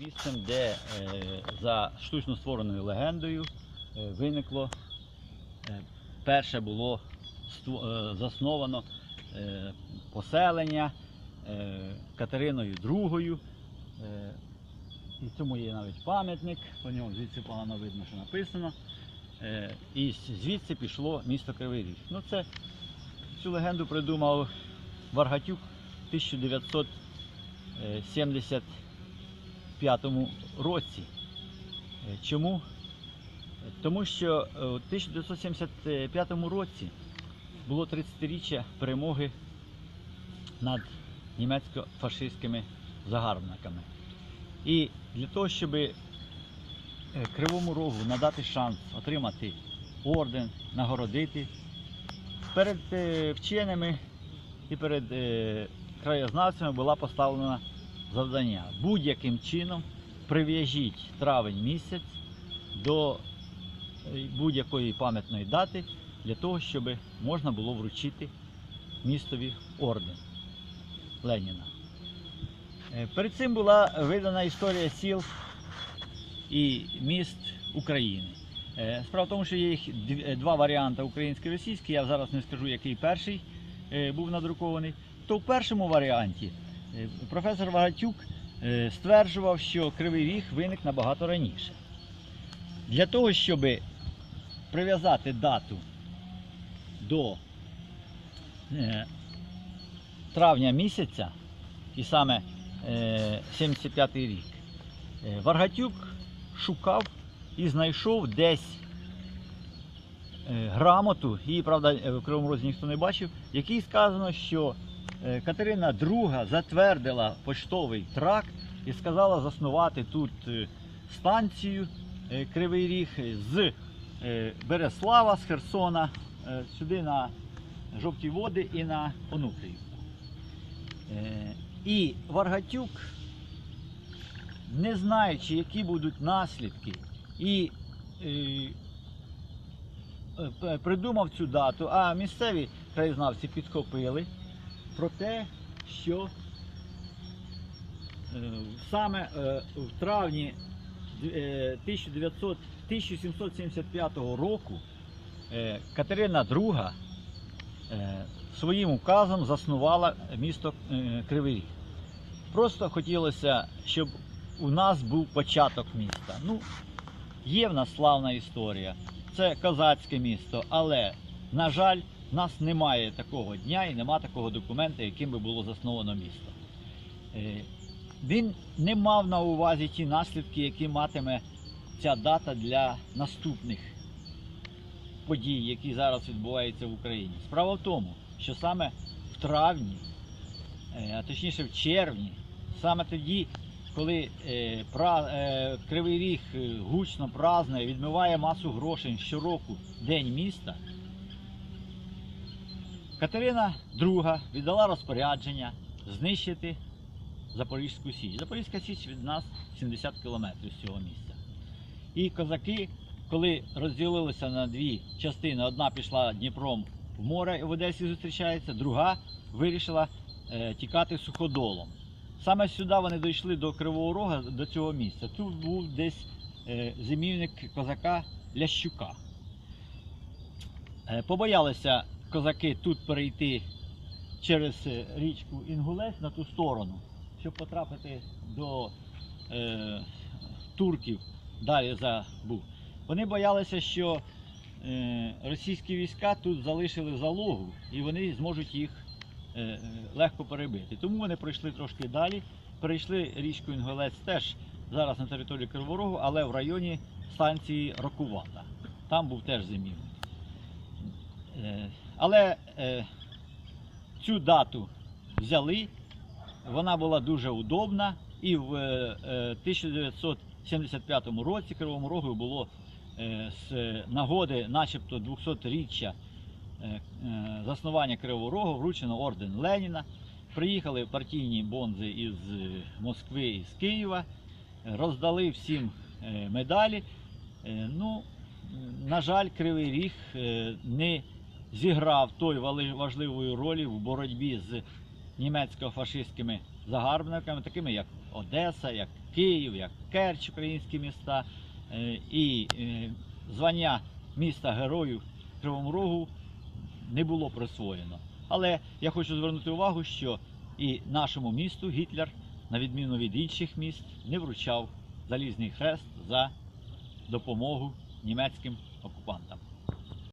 Місцем, де е, за штучно створеною легендою е, виникло, е, перше було засновано поселення Катериною II. І цьому є навіть пам'ятник, по ньому звідси погано видно, що написано. І звідси пішло місто Кривий Ріг. Ну, це, Цю легенду придумав Варгатюк 1970. 1995 році. Е, чому? Тому що е, у 1975 році було 30-річчя перемоги над німецько-фашистськими загарбниками. І для того, щоб е, Кривому Рогу надати шанс отримати орден, нагородити, перед вченими і перед краєзнавцями була поставлена завдання будь-яким чином прив'яжіть травень місяць до е, будь-якої пам'ятної дати для того, щоб можна було вручити містові орден Леніна. Е, Перед цим була видана історія сіл і міст України. Е, Справа в тому, що є їх два варіанти український і російський. Я зараз не скажу, який перший був надрукований. То в першому варіанті професор Вагатюк е, стверджував, що Кривий Ріг виник набагато раніше. Для того, щоб прив'язати дату до е, травня місяця, і саме е, 75-й рік, е, Варгатюк шукав і знайшов десь е, грамоту, її, правда, е, в Кривому Розі ніхто не бачив, в якій сказано, що е, Катерина II затвердила поштовий тракт і сказала заснувати тут е, станцію е, Кривий Ріг з е, Береслава, з Херсона, е, сюди на Жовті Води і на Онуфріївку. Е, І Варгатюк, не знаючи, які будуть наслідки, і е, е, придумав цю дату, а місцеві краєзнавці підхопили про те, що е, саме е, в травні е, 1900 1775 року е, Катерина II е, своїм указом заснувала місто е, Кривий. Просто хотілося, щоб у нас був початок міста. Ну, є в нас славна історія. Це козацьке місто, але, на жаль, в нас немає такого дня і немає такого документа, яким би було засновано місто. Е, Він не мав на увазі ті наслідки, які матиме ця дата для наступних подій, які зараз відбуваються в Україні. Справа в тому, що саме в травні, е, а точніше в червні, саме тоді, коли е, Кривий Ріг гучно празднує, відмиває масу грошей щороку День міста, Катерина II віддала розпорядження знищити Запорізьку Січ. Запорізька Січ від нас 70 кілометрів з цього місця. І козаки, коли розділилися на дві частини, одна пішла Дніпром в море і в Одесі зустрічається, друга вирішила е, тікати суходолом. Саме сюди вони дійшли до Кривого Рога, до цього місця. Тут був десь е, зимівник козака Лящука. Е, побоялися козаки тут перейти через е, річку Інгулець на ту сторону, щоб потрапити до е, турків далі за Буг. Вони боялися, що е, російські війська тут залишили залогу і вони зможуть їх е, легко перебити. Тому вони пройшли трошки далі, перейшли річку Інгулець теж зараз на території Кривого Рогу, але в районі станції Рокувата. Там був теж зимівник. Е, Але е, цю дату взяли, вона була дуже удобна, і в е, е, 1975 році Кривому Рогу було з нагоди, начебто 200-річчя е, е, заснування Кривого Рогу вручено орден Леніна. Приїхали партійні бонзи із Москви і з Києва, роздали всім медалі. Ну, на жаль, Кривий Ріг не зіграв той важливої ролі в боротьбі з німецько-фашистськими загарбниками, такими як Одеса, як Київ, як Керч, українські міста. Е, І е, звання міста Герою Кривому Рогу не було присвоєно. Але я хочу звернути увагу, що і нашому місту Гітлер, на відміну від інших міст, не вручав залізний хрест за допомогу німецьким окупантам.